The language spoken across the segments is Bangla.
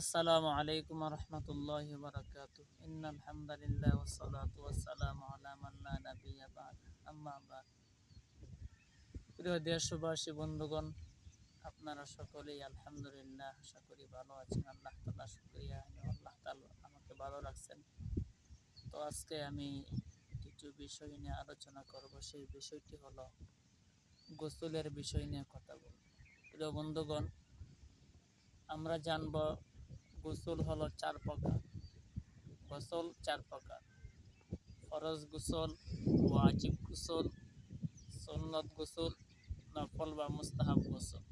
আসসালামু আলাইকুম রহমতুল্লাহি বারাকাতু ইন্নাল হামদুলিল্লাহ ওয়াসসালাতু ওয়াসসালামু আলা মান লা নাবিয়্যা বাদ। আম্মা বাদ। প্রিয় দেশবাসী, বন্ধুগণ, আপনারা সকলেই আলহামদুলিল্লাহ আশা করি ভালো আছেন। আল্লাহ তাআলা শুকরিয়া আল্লাহ তাআলা আমাকে ভালো রাখছেন। তো আজকে আমি কিছু বিষয় নিয়ে আলোচনা করব। সেই বিষয়টি হলো গোসলের বিষয় নিয়ে কথা বলব। প্রিয় বন্ধুগণ, আমরা জানব গোসল হলো চার প্রকার। গোসল চার প্রকার। ফরজ গোসল, ওয়াজিব গোসল, সন্নত গোসল, নফল বা মুস্তাহাব গোসল।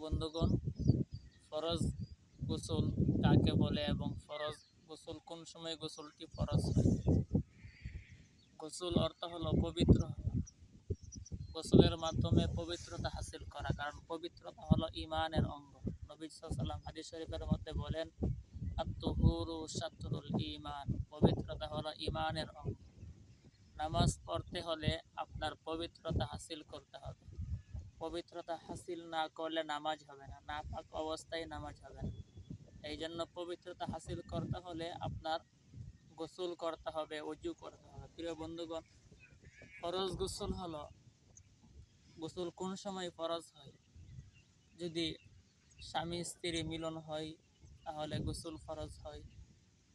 বন্ধুগণ, ফরজ গোসল কাকে বলে এবং ফরজ গোসল কোন সময় গোসলটি ফরজ হয়? গোসল অর্থ হলো পবিত্র। গোসলের মাধ্যমে পবিত্রতা হাসিল করা, কারণ পবিত্রতা হলো ইমানের অঙ্গ। নবী সাল্লাম হাদিস শরীফের মধ্যে বলেন আত্মহুরু ইমান পবিত্রতা হলো ইমানের অঙ্গ। নামাজ পড়তে হলে আপনার পবিত্রতা হাসিল করতে হবে। পবিত্রতা হাসিল না করলে নামাজ হবে না না পাক অবস্থায় নামাজ হবে না। এই জন্য পবিত্রতা হাসিল করতে হলে আপনার গোসল করতে হবে, অজু করতে হবে। প্রিয় বন্ধুগণ, ফরজ গোসল হলো, গোসল কোন সময় ফরজ হয়? যদি স্বামী স্ত্রী মিলন হয়, তাহলে গোসল ফরজ হয়।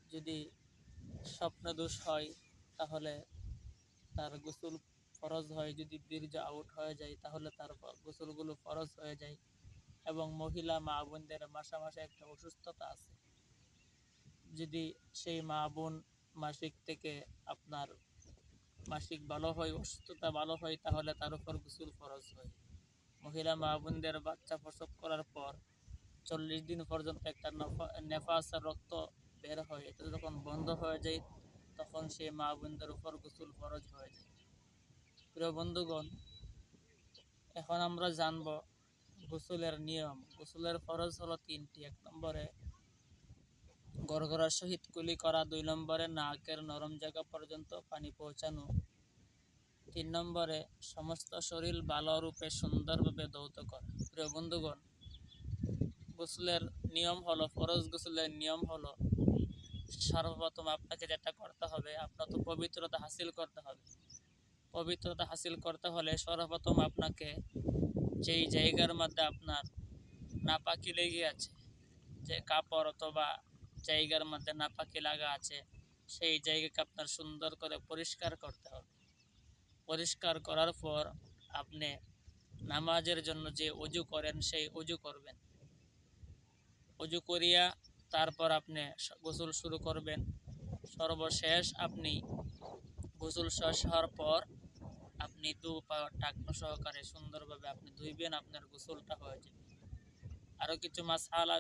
যদি স্বপ্নদোষ হয়, তাহলে তার গোসল ফরজ হয়। যদি বীর্য আউট হয়ে যায়, তাহলে তার গোসলগুলো ফরজ হয়ে যায় এবং মহিলা মা বোনদের মাসে মাসে একটা অসুস্থতা আছে। যদি সেই মা বোন মাসিক থেকে আপনার মাসিক ভালো হয়, অসুস্থতা ভালো হয়, তাহলে তার উপর গোসল ফরজ হয়। মহিলা মা বোনদের বাচ্চা প্রসব করার পর চল্লিশ দিন পর্যন্ত একটা নফা- নেফাস রক্ত বের হয়। এটা যখন বন্ধ হয়ে যায়, তখন সে মা বোনদের উপর গোসল ফরজ হয়ে যায়। প্রিয় বন্ধুগণ, এখন আমরা জানব গোসলের নিয়ম। গোসলের ফরজ হলো তিনটি। এক নম্বরে, গড়গড়ার সহিত কুলি করা। দুই নম্বরে, নাকের নরম জায়গা পর্যন্ত পানি পৌঁছানো। তিন নম্বরে, সমস্ত শরীর ভালো রূপে সুন্দরভাবে দৌত করা। প্রিয় বন্ধুগণ গোসলের নিয়ম হলো, ফরজ গোসলের নিয়ম হলো, সর্বপ্রথম আপনাকে যেটা করতে হবে, আপনার তো পবিত্রতা হাসিল করতে হবে। পবিত্রতা হাসিল করতে হলে সর্বপ্রথম আপনাকে যেই জায়গার মধ্যে আপনার নাপাকি লেগে আছে, যে কাপড় অথবা জায়গার মধ্যে নাপাকি লাগা আছে, সেই জায়গাকে আপনার সুন্দর করে পরিষ্কার করতে হবে। পরিষ্কার করার পর আপনি নামাজের জন্য যে অজু করেন, সেই অজু করবেন। অজু করিয়া তারপর আপনি গোসল শুরু করবেন। সর্বশেষ আপনি গোসল শেষ হওয়ার পর আপনি দু টাকনো সহকারে সুন্দরভাবে আপনি ধুইবেন, আপনার গোসলটা হয়ে যাবে। আরও কিছু মাসালা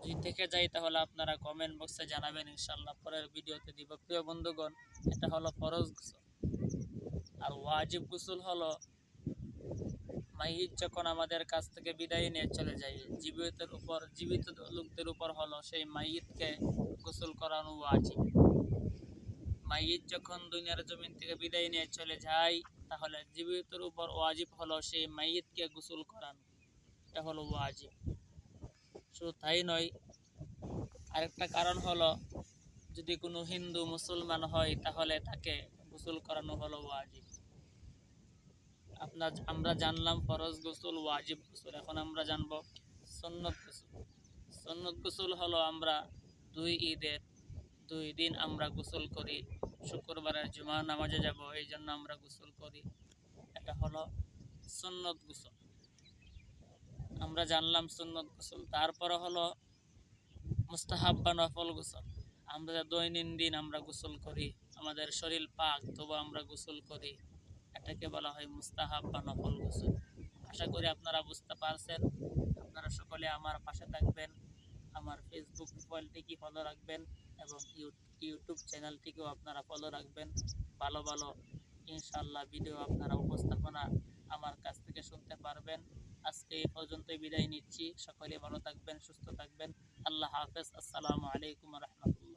যদি থেকে যাই তাহলে আপনারা কমেন্ট বক্সে জানাবেন ইনশাল্লাহ পরের ভিডিওতে দিব। প্রিয় বন্ধুগণ, এটা হলো ফরজ গোসল। আর ওয়াজিব গোসল হলো মাইয়িত যখন আমাদের কাছ থেকে বিদায় নিয়ে চলে যায় জীবিতের উপর, জীবিত লোকদের উপর হলো সেই মাইয়িতকে গোসল করানো ওয়াজিব। মাইয়িত যখন দুনিয়ার জমিন থেকে বিদায় নিয়ে চলে যায়, তাহলে জীবিতের উপর ওয়াজিব হলো সেই মাইয়িতকে গোসল করানো। এটা হলো ওয়াজিব। শুধু তাই নয়, আরেকটা কারণ হলো, যদি কোনো হিন্দু মুসলমান হয়, তাহলে তাকে গোসল করানো হলো ওয়াজিব। আপনার আমরা জানলাম ফরজ গোসল ওয়াজিব গোসল, এখন আমরা জানব সন্নত গোসল। সন্নত গোসল হলো আমরা দুই ঈদের দুই দিন আমরা গোসল করি শুক্রবারের জুমা নামাজে যাব, এই জন্য আমরা গোসল করি। এটা হলো সন্নত গোসল। আমরা জানলাম সুন্নত গোসল, তারপরে হলো মুস্তাহাব বা নফল গোসল। আমরা দৈনন্দিন আমরা গোসল করি, আমাদের শরীর পাক তবু আমরা গোসল করি। এটাকে বলা হয় মুস্তাহাব বা নফল গোসল। আশা করি আপনারা বুঝতে পারছেন। আপনারা সকলে আমার পাশে থাকবেন, আমার ফেসবুক প্রোফাইলটিকে ফলো রাখবেন এবং ইউটিউব চ্যানেলটিকেও আপনারা ফলো রাখবেন। ভালো ভালো ইনশাল্লাহ ভিডিও আপনারা উপস্থাপনা আমার কাছ থেকে শুনতে পারবেন। আজকে এই পর্যন্তই বিদায় নিচ্ছি। সকলে ভালো থাকবেন, সুস্থ থাকবেন। আল্লাহ হাফেজ। আসসালামু আলাইকুম রহমতুল্লাহ।